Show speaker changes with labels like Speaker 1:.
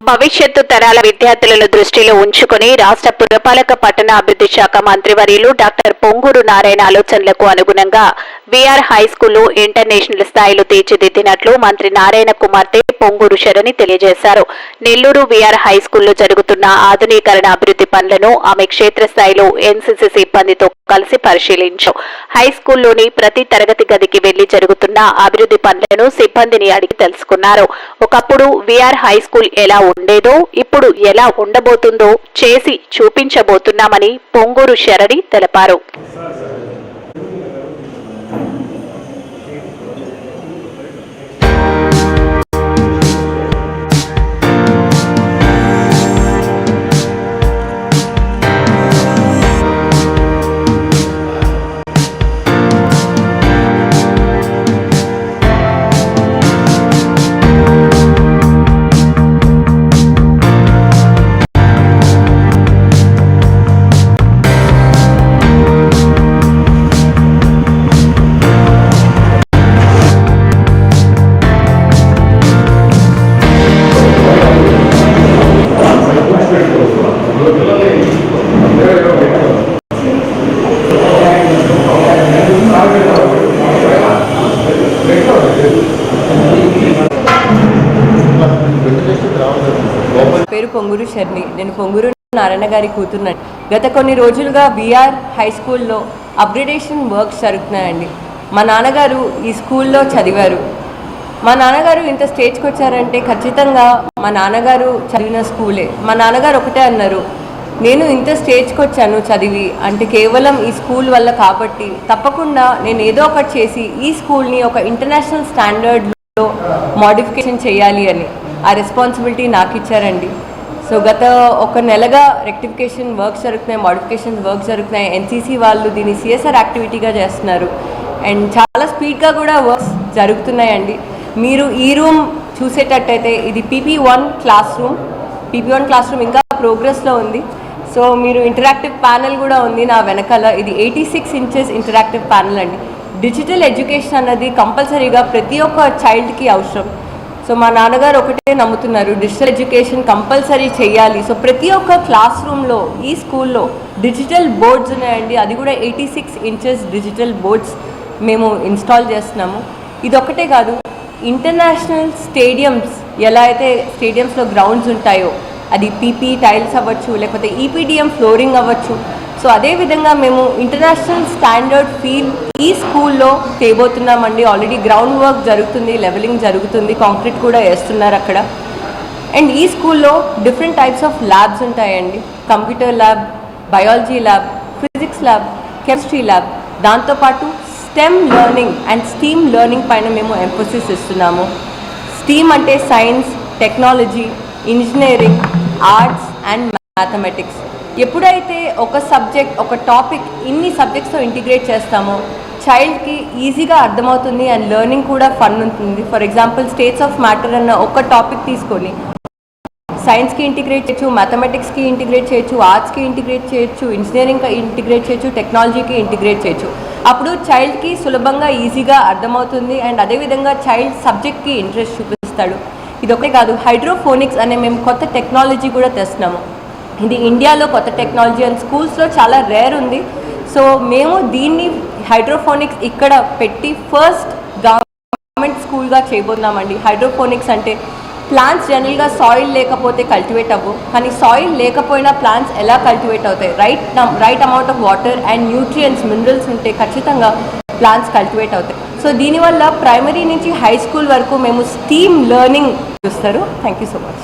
Speaker 1: భవిష్యత్తు తరాల విద్యార్థులను దృష్టిలో ఉంచుకుని రాష్ట్ర పురపాలక పట్టణ అభివృద్ధి శాఖ మంత్రివర్యులు డాక్టర్ పొంగూరు నారాయణ ఆలోచనలకు అనుగుణంగా విఆర్ హై స్కూల్లో ఇంటర్నేషనల్ స్థాయిలో తీర్చిదిద్దినట్లు మంత్రి నారాయణ కుమార్తె పొంగూరు శరణి తెలియజేశారు. నెల్లూరు విఆర్ హై స్కూల్లో జరుగుతున్న ఆధునీకరణ అభివృద్ధి పనులను ఆమె క్షేత్రస్థాయిలో ఎన్సీసీ సిబ్బందితో కలిసి పరిశీలించారు హై స్కూల్లోని ప్రతి తరగతి గదికి వెళ్ళి జరుగుతున్న అభివృద్ధి పనులను సిబ్బందిని అడిగి తెలుసుకున్నారు. ఒకప్పుడు విఆర్ హై స్కూల్ ఎలా ఉండేదో ఇప్పుడు ఎలా ఉండబోతుందో చేసి చూపించబోతున్నామని పొంగూరు శరణి తెలిపారు.
Speaker 2: పేరు పొంగూరు శర్ని నేను పొంగూరు నారాయణ గారి కూతురున్నాను గత కొన్ని రోజులుగా బీఆర్ హై స్కూల్లో అప్గ్రేడేషన్ వర్క్స్ జరుగుతున్నాయండి. మా నాన్నగారు ఈ స్కూల్లో చదివారు. మా నాన్నగారు ఇంత స్టేజ్కి వచ్చారంటే ఖచ్చితంగా మా నాన్నగారు చదివిన స్కూలే. మా నాన్నగారు ఒకటే అన్నారు నేను ఇంత స్టేజ్కి వచ్చాను చదివి అంటే కేవలం ఈ స్కూల్ వల్ల కాబట్టి తప్పకుండా నేను ఏదో ఒకటి చేసి ఈ స్కూల్ని ఒక ఇంటర్నేషనల్ స్టాండర్డ్లో మోడిఫికేషన్ చేయాలి అని. ఆ రెస్పాన్సిబిలిటీ నాకు ఇచ్చారండి. సో గత ఒక నెలగా రెక్టిఫికేషన్ వర్క్స్ జరుగుతున్నాయి మోడిఫికేషన్ వర్క్స్ జరుగుతున్నాయి. ఎన్సీసీ వాళ్ళు దీన్ని సిఎస్ఆర్ యాక్టివిటీగా చేస్తున్నారు. అండ్ చాలా స్పీడ్గా కూడా వర్క్స్ జరుగుతున్నాయండి. మీరు ఈ రూమ్ చూసేటట్టయితే ఇది PP one class room PP one class room ఇంకా ప్రోగ్రెస్లో ఉంది. సో మీరు ఇంటరాక్టివ్ ప్యానెల్ కూడా ఉంది నా వెనకాల. ఇది eighty six inches interactive panel అండి. డిజిటల్ ఎడ్యుకేషన్ అన్నది కంపల్సరీగా ప్రతి ఒక్క చైల్డ్కి అవసరం. సో మా నాన్నగారు ఒకటే నమ్ముతున్నారు డిజిటల్ ఎడ్యుకేషన్ కంపల్సరీ చేయాలి. సో ప్రతి ఒక్క క్లాస్ రూమ్లో ఈ స్కూల్లో డిజిటల్ బోర్డ్స్ ఉన్నాయండి. అది కూడా eighty six inches digital boards మేము ఇన్స్టాల్ చేస్తున్నాము. ఇది కాదు ఇంటర్నేషనల్ స్టేడియంస్ ఎలా అయితే స్టేడియంస్లో గ్రౌండ్స్ ఉంటాయో అది పీపీ టైల్స్ అవ్వచ్చు లేకపోతే ఈపీడిఎం ఫ్లోరింగ్ అవ్వచ్చు సో అదేవిధంగా మేము ఇంటర్నేషనల్ స్టాండర్డ్ ఫీల్ ఈ స్కూల్లో చేయబోతున్నామండి. ఆల్రెడీ గ్రౌండ్ వర్క్ జరుగుతుంది లెవెలింగ్ జరుగుతుంది కాంక్రీట్ కూడా వేస్తున్నారు అక్కడ. అండ్ ఈ స్కూల్లో డిఫరెంట్ టైప్స్ ఆఫ్ ల్యాబ్స్ ఉంటాయండి. Computer lab biology lab physics lab chemistry lab దాంతోపాటు STEM learning and STEAM learning పైన మేము ఎంఫోసిస్ ఇస్తున్నాము. స్టీమ్ అంటే science technology engineering arts and mathematics ఎప్పుడైతే ఒక సబ్జెక్ట్ ఒక టాపిక్ ఇన్ని సబ్జెక్ట్స్తో ఇంటిగ్రేట్ చేస్తామో చైల్డ్కి ఈజీగా అర్థమవుతుంది అండ్ లెర్నింగ్ కూడా ఫన్ ఉంటుంది. For example states of matter అన్న ఒక టాపిక్ తీసుకొని సైన్స్కి ఇంటిగ్రేట్ చేయొచ్చు మ్యాథమెటిక్స్కి ఇంటిగ్రేట్ చేయొచ్చు ఆర్ట్స్కి ఇంటిగ్రేట్ చేయొచ్చు ఇంజనీరింగ్కి ఇంటిగ్రేట్ చేయొచ్చు టెక్నాలజీకి ఇంటిగ్రేట్ చేయొచ్చు. అప్పుడు చైల్డ్కి సులభంగా ఈజీగా అర్థమవుతుంది అండ్ అదేవిధంగా చైల్డ్ సబ్జెక్ట్కి ఇంట్రెస్ట్ చూపిస్తాడు. ఇది కాదు హైడ్రోఫోనిక్స్ అనే మేము కొత్త టెక్నాలజీ కూడా తెస్తున్నాము. ఇది ఇండియాలో కొత్త టెక్నాలజీ అండ్ స్కూల్స్లో చాలా రేర్ ఉంది. సో మేము దీన్ని హైడ్రోఫోనిక్స్ ఇక్కడ పెట్టి ఫస్ట్ గవర్నమెంట్ స్కూల్గా చేయబోతున్నామండి. హైడ్రోఫోనిక్స్ అంటే ప్లాంట్స్ జనరల్గా సాయిల్ లేకపోతే కల్టివేట్ అవ్వు. కానీ సాయిల్ లేకపోయినా ప్లాంట్స్ ఎలా కల్టివేట్ అవుతాయి? Right right amount of water and nutrients minerals ఉంటే ఖచ్చితంగా ప్లాంట్స్ కల్టివేట్ అవుతాయి. సో దీనివల్ల ప్రైమరీ నుంచి హై స్కూల్ వరకు మేము స్టీమ్ లెర్నింగ్ చూస్తారు. Thank you so much